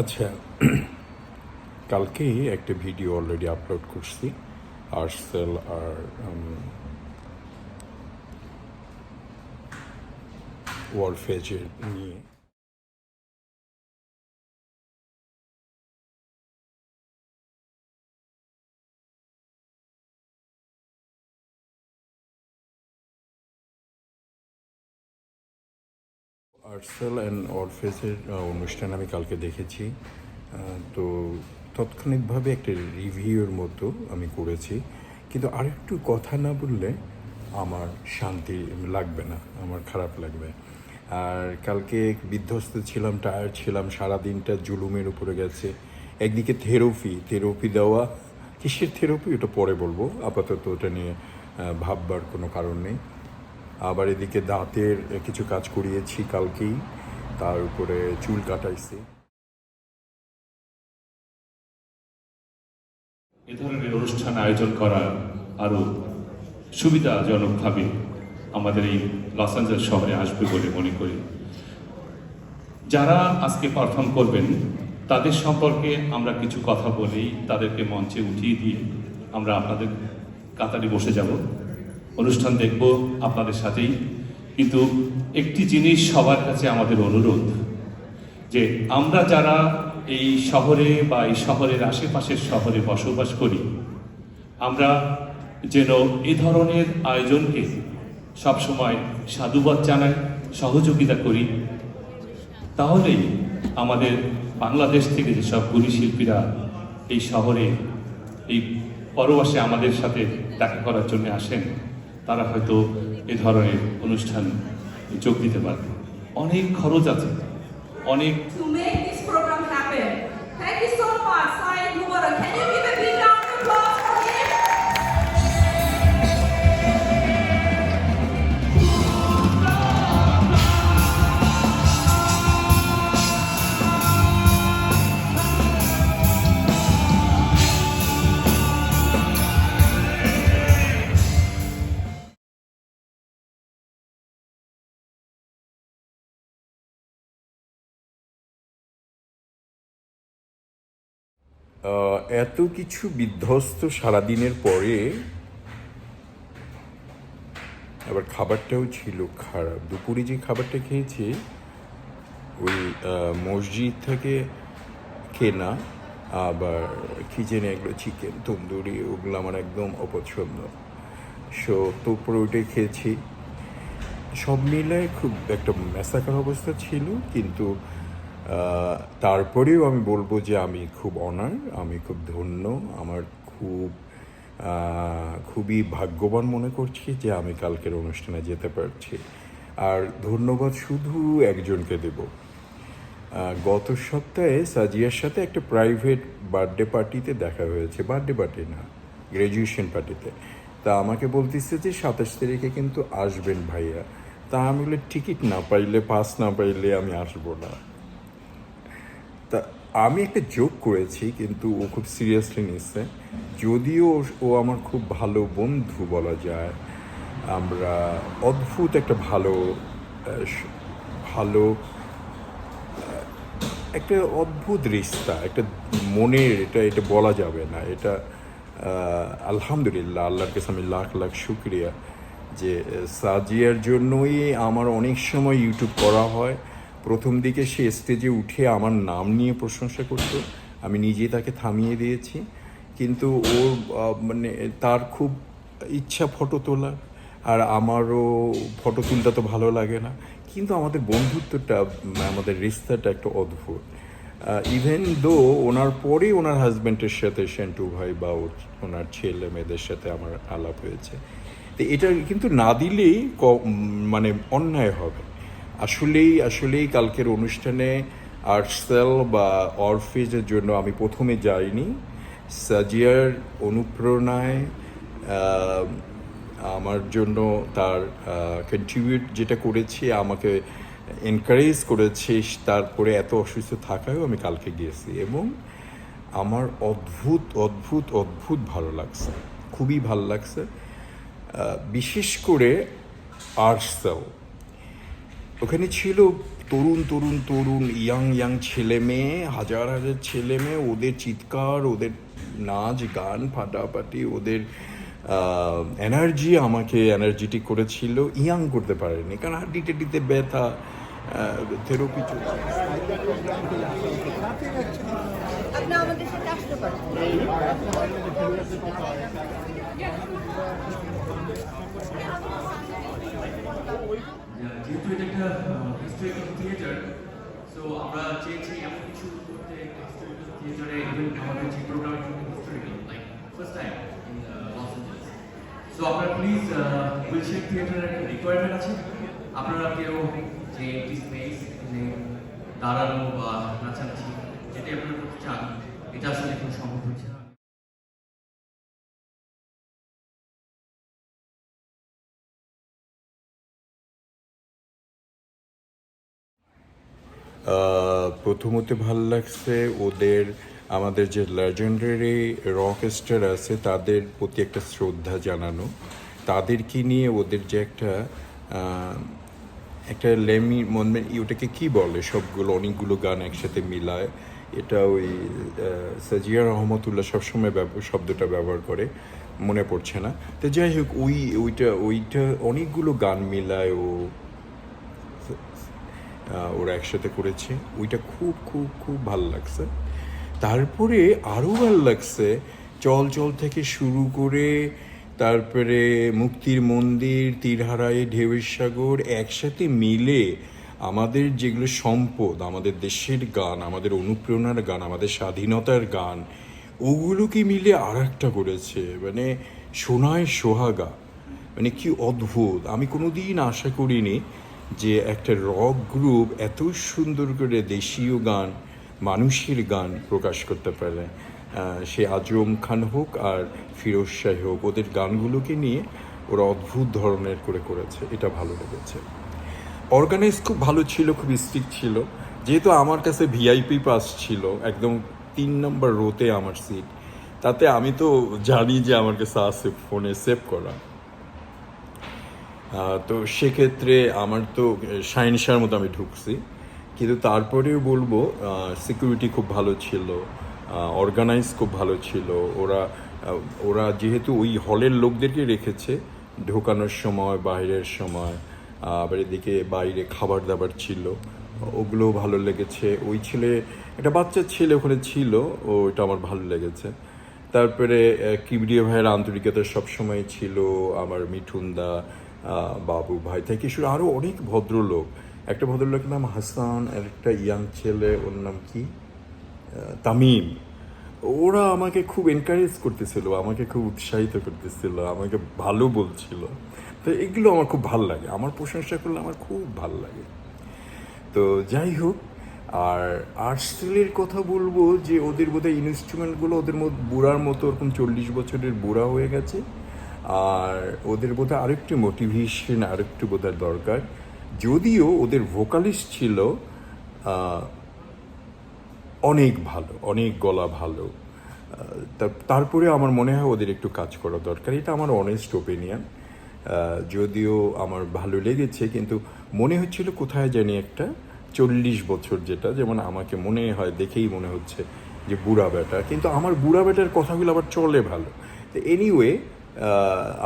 আচ্ছা কালকে একটা ভিডিও অলরেডি আপলোড করছি আর্সেল আর ওয়ার্ল্ড ফেজের নিয়ে। আর্সেল অ্যান্ড অরফেসের অনুষ্ঠান আমি কালকে দেখেছি। তো তাৎক্ষণিকভাবে একটা রিভিউর মতো আমি করেছি। কিন্তু আরেকটু কথা না বললে আমার শান্তি লাগবে না, আমার খারাপ লাগবে। আর কালকে বিধ্বস্ত ছিলাম টায়ার্ড ছিলাম সারা দিনটা জুলুমের উপরে গেছে। একদিকে থেরাপি থেরাপি দেওয়া, কিসের থেরাপি ওটা পরে বলব। আপাতত ওটা নিয়ে ভাববার কোনো কারণ নেই। আবার এদিকে দাঁতের কিছু কাজ করিয়েছি কালকেই। তার উপরে চুল কাটাইছি। এ ধরনের অনুষ্ঠান আয়োজন করা আরও সুবিধাজনকভাবে আমাদের এই লস অ্যাঞ্জেলস শহরে আসবে বলে মনে করি। যারা আজকে পারফর্ম করবেন, তাদের সম্পর্কে আমরা কিছু কথা বলেই তাদেরকে মঞ্চে উঠিয়ে দিয়ে আমরা আপনাদের কাতারে বসে যাব। অনুষ্ঠান দেখব আপনাদের সাথেই। কিন্তু একটি জিনিস সবার কাছে আমাদের অনুরোধ, যে আমরা যারা এই শহরে বা এই শহরের আশেপাশের শহরে বসবাস করি, আমরা যেন এ ধরনের আয়োজনকে সবসময় সাধুবাদ জানাই, সহযোগিতা করি। তাহলেই আমাদের বাংলাদেশ থেকে যেসব গুণী শিল্পীরা এই শহরে, এই পরবাসে আমাদের সাথে দেখা করার জন্য আসেন তারা হয়তো এ ধরনের অনুষ্ঠান যোগ দিতে পারবে। অনেক খরচ আছে। অনেক এত কিছু বিধ্বস্ত সারাদিনের পরে আবার খাবারটাও ছিল খারাপ। দুপুরে যে খাবারটা খেয়েছি, ওই মসজিদ থেকে কেনা, আবার কি যেন এগুলো চিকেন তন্দুরি, ওগুলো আমার একদম অপছন্দ। সো দুপুরে ওইটাই খেয়েছি। সব মিলায় খুব একটা মেসাকার অবস্থা ছিল, কিন্তু তারপরেও আমি বলব যে আমি খুব অনার আমি খুব ধন্য, আমার খুব খুবই ভাগ্যবান মনে করছি যে আমি কালকের অনুষ্ঠানে যেতে পারছি। আর ধন্যবাদ শুধু একজনকে দেব। গত সপ্তাহে সাজিয়ার সাথে একটা প্রাইভেট বার্থডে পার্টিতে দেখা হয়েছে। বার্থডে পার্টি না গ্র্যাজুয়েশন পার্টিতে তা আমাকে বলতেছে যে সাতাশ তারিখে কিন্তু আসবেন ভাইয়া। তা আমি বলে, টিকিট না পাইলে পাস না পাইলে আমি আসব না। আমি একটা জোক করেছি, কিন্তু ও খুব সিরিয়াসলি নিচ্ছে। যদিও ও- আমার খুব ভালো বন্ধু বলা যায়, আমরা অদ্ভুত একটা ভালো ভালো একটা অদ্ভুত রিস্তা, একটা মনের, এটা এটা বলা যাবে না। এটা আলহামদুলিল্লাহ, আল্লাহর কাছে আমি লাখ লাখ শুক্রিয়া যে সাজিয়ার জন্যই আমার অনেক সময় ইউটিউব করা হয়। প্রথম দিকে সে স্টেজে উঠে আমার নাম নিয়ে প্রশংসা করতো। আমি নিজেই তাকে থামিয়ে দিয়েছি। কিন্তু ওর মানে তার খুব ইচ্ছা ফটো তোলা আর আমারও ফটো তুলতে তো ভালো লাগে না। কিন্তু আমাদের বন্ধুত্বটা, আমাদের রিস্তাটা একটা অদ্ভুত। ইভেন দো ওনার পরে ওনার হাজব্যান্ডের সাথে সেন্টু ভাই বা ওনার ছেলে মেয়েদের সাথে আমার আলাপ হয়েছে। তো এটা কিন্তু না দিলেই মানে অন্যায় হবে। আসলেই আসলেই কালকের অনুষ্ঠানে আর্টসেল বা অরফিজের জন্য আমি প্রথমে যাইনি। সাজিয়ার অনুপ্রেরণায় আমার জন্য তার কন্ট্রিবিউট যেটা করেছে, আমাকে এনকারেজ করেছে, তারপরে এত অসুস্থ থাকায়ও আমি কালকে গিয়েছি এবং আমার অদ্ভুত অদ্ভুত অদ্ভুত ভালো লাগছে, খুবই ভালো লাগছে। বিশেষ করে আর্টসেল ওখানে ছিল তরুণ তরুণ তরুণ ইয়াং ইয়াং ছেলে মেয়ে হাজার হাজার ছেলে মেয়ে ওদের চিৎকার ওদের নাচ গান ফাটাফাটি ওদের এনার্জি আমাকে এনার্জেটিক করেছিল। ইয়াং করতে পারেনি কারণ হাড্ডি টেডিতে ব্যথা থেরাপি চলছে। আমাদের যেহেতু এটা একটা হিস্টোরিক্যাল থিয়েটার সো আমরা চেয়েছি এমন কিছু করতে হিস্টোরিক্যাল থিয়েটারে আমাদের যে program historical like first time in loss so আপনারা প্লিজ উইলশেপ থিয়েটারের একটা রিকোয়ারমেন্ট আছে। আপনারা কেউ যে একটি স্পেস যে দাঁড়ানো বা নাচানাচি যেটা আপনারা করতে চান, এটা আসলে এখন সম্ভব হচ্ছে প্রথমত ভালো লাগছে ওদের আমাদের যে লেজেন্ডারি রক স্টার আছে, তাদের প্রতি একটা শ্রদ্ধা জানানো। তাদেরকে নিয়ে ওদের যে একটা একটা লেমি মনে, ওটাকে কি বলে? সবগুলো অনেকগুলো গান একসাথে মিলায়। এটা ওই সাজিয়া রহমতুল্লাহ সবসময় শব্দটা ব্যবহার করে, মনে পড়ছে না। তো যাই হোক, ওই, ওইটা ওইটা অনেকগুলো গান মিলায় ও ওরা একসাথে করেছে। ওইটা খুব খুব খুব ভালো লাগছে। তারপরে আরও ভালো লাগছে, চল চল থেকে শুরু করে তারপরে মুক্তির মন্দির, তীরহারায়, ঢেউয়ের সাগর একসাথে মিলে আমাদের যেগুলো সম্পদ, আমাদের দেশের গান, আমাদের অনুপ্রেরণার গান, আমাদের স্বাধীনতার গান, ওগুলোকে মিলে আর একটা করেছে। মানে সোনায় সোহাগা। মানে কি অদ্ভুত। আমি কোনোদিন আশা করিনি যে একটা রক গ্রুপ এত সুন্দর করে দেশীয় গান, মানুষের গান প্রকাশ করতে পারে। সে আজম খান হোক আর ফিরোজ শাহ হোক, ওদের গানগুলোকে নিয়ে ওরা অদ্ভুত ধরনের করে করেছে। এটা ভালো লেগেছে। অর্গানাইজ খুব ভালো ছিল, খুব স্ট্রিক্ট ছিল। যেহেতু আমার কাছে ভিআইপি পাস ছিল, একদম তিন নম্বর রোতে আমার সিট তাতে আমি তো জানি যে আমার কাছে আছে ফোনে সেভ করা। তো সেক্ষেত্রে আমার তো সাইনসার মতো আমি ঢুকছি। কিন্তু তারপরেও বলব সিকিউরিটি খুব ভালো ছিল অর্গানাইজ খুব ভালো ছিল। ওরা ওরা যেহেতু ওই হলের লোকদেরকে রেখেছে ঢোকানোর সময় বাইরের সময় আবার এদিকে বাইরে খাবার দাবার ছিল ওগুলো ভালো লেগেছে। ওই ছেলে একটা বাচ্চা ছেলে ওখানে ছিল ওইটা আমার ভালো লেগেছে। তারপরে কিবরিয়া ভাইয়ের আন্তরিকতা সবসময় ছিল আমার মিঠুনদা আহ, বাবু ভাই। থেকে শুরু আরও অনেক ভদ্রলোক। একটা ভদ্রলোকের নাম হাসান, আর একটা ইয়াং ছেলে, ওর নাম কি? তামিম। ওরা আমাকে খুব এনকারেজ করতেছিল, আমাকে খুব উৎসাহিত করতেছিল, আমাকে ভালো বলছিল। তো এগুলো আমার খুব ভালো লাগে। আমার প্রশংসা করলে আমার খুব ভালো লাগে। তো যাই হোক, আর আর্টসেলের কথা বলব যে ওদের বোধহয় ইনস্ট্রুমেন্টগুলো ওদের মধ্যে বুড়ার মতো ওরকম চল্লিশ বছরের বুড়া হয়ে গেছে। আর ওদের বোধহয় আরেকটু মোটিভেশন আরেকটু বোধহয় দরকার। যদিও ওদের ভোকালিস্ট ছিল অনেক ভালো, অনেক গলা ভালো। তারপরে আমার মনে হয় ওদের একটু কাজ করা দরকার। এটা আমার অনেস্ট ওপিনিয়ন যদিও আমার ভালো লেগেছে, কিন্তু মনে হচ্ছিল কোথায় জানি একটা চল্লিশ বছর যেটা, যেমন আমাকে মনে হয়, দেখেই মনে হচ্ছে যে বুড়া বেটা। কিন্তু আমার বুড়া বেটার কথাগুলো আবার চলে ভালো। তো এনিওয়ে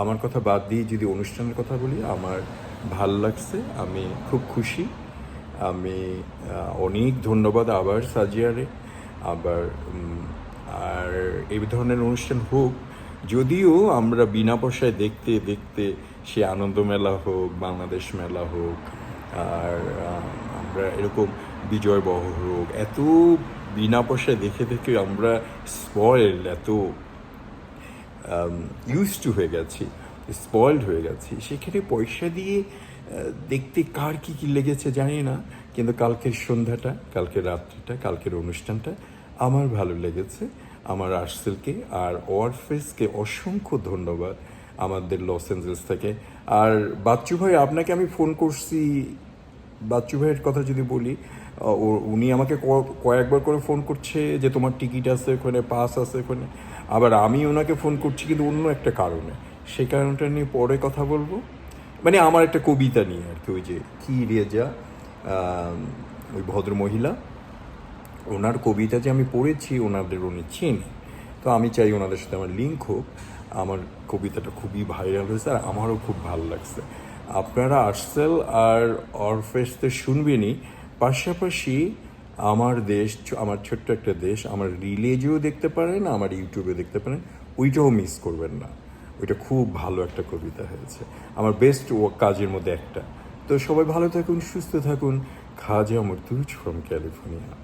আমার কথা বাদ দিয়ে যদি অনুষ্ঠানের কথা বলি, আমার ভালো লাগছে, আমি খুব খুশি। আমি অনেক ধন্যবাদ আবার সাজিয়ারে। আবার আর এই ধরনের অনুষ্ঠান হোক, যদিও আমরা বিনা পয়সায় দেখতে দেখতে সে আনন্দ মেলা হোক, বাংলাদেশ মেলা হোক, আর আমরা এরকম বিজয় বহর হোক, এত বিনা পয়সায় দেখে দেখে আমরা স্পয়েল এত ইউজ টু হয়ে গেছি স্পয়েলড হয়ে গেছি। সেখানে পয়সা দিয়ে দেখতে কার কি কী লেগেছে জানি না, কিন্তু কালকের সন্ধ্যাটা, কালকের রাত্রিটা, কালকের অনুষ্ঠানটা আমার ভালো লেগেছে। আমার আর্সেলকে আর ওয়ারফেসকে অসংখ্য ধন্যবাদ আমাদের লস অ্যাঞ্জেলস থেকে। আর বাচ্চু ভাই, আপনাকে আমি ফোন করছি বাচ্চু ভাইয়ের কথা যদি বলি ও- উনি আমাকে কয়েকবার করে ফোন করছে যে তোমার টিকিট আছে ওখানে, পাস আছে ওখানে। আবার আমি ওনাকে ফোন করছি কিন্তু অন্য একটা কারণে। সেই কারণটা নিয়ে পরে কথা বলব। মানে আমার একটা কবিতা নিয়ে আর কি, ওই যে, কি রেজা ওই ভদ্র মহিলা ওনার কবিতা যে আমি পড়েছি, ওনাদের উনি চিনি। তো আমি চাই ওনাদের সাথে আমার লিঙ্ক হোক। আমার কবিতাটা খুবই ভাইরাল হয়েছে আর আমারও খুব ভালো লাগছে। আপনারা আর্সেল আর অরফেস তো শুনবেনই। পাশাপাশি আমার দেশ, আমার ছোট্ট একটা দেশ, আমার রিলেজেও দেখতে পারেন, আমার ইউটিউবে দেখতে পারেন, ওইটাও মিস করবেন না। ওইটা খুব ভালো একটা কবিতা হয়েছে। আমার বেস্ট কাজের মধ্যে একটা। তো সবাই ভালো থাকুন, সুস্থ থাকুন। খাজা মর্তুজ ফ্রম ক্যালিফোর্নিয়া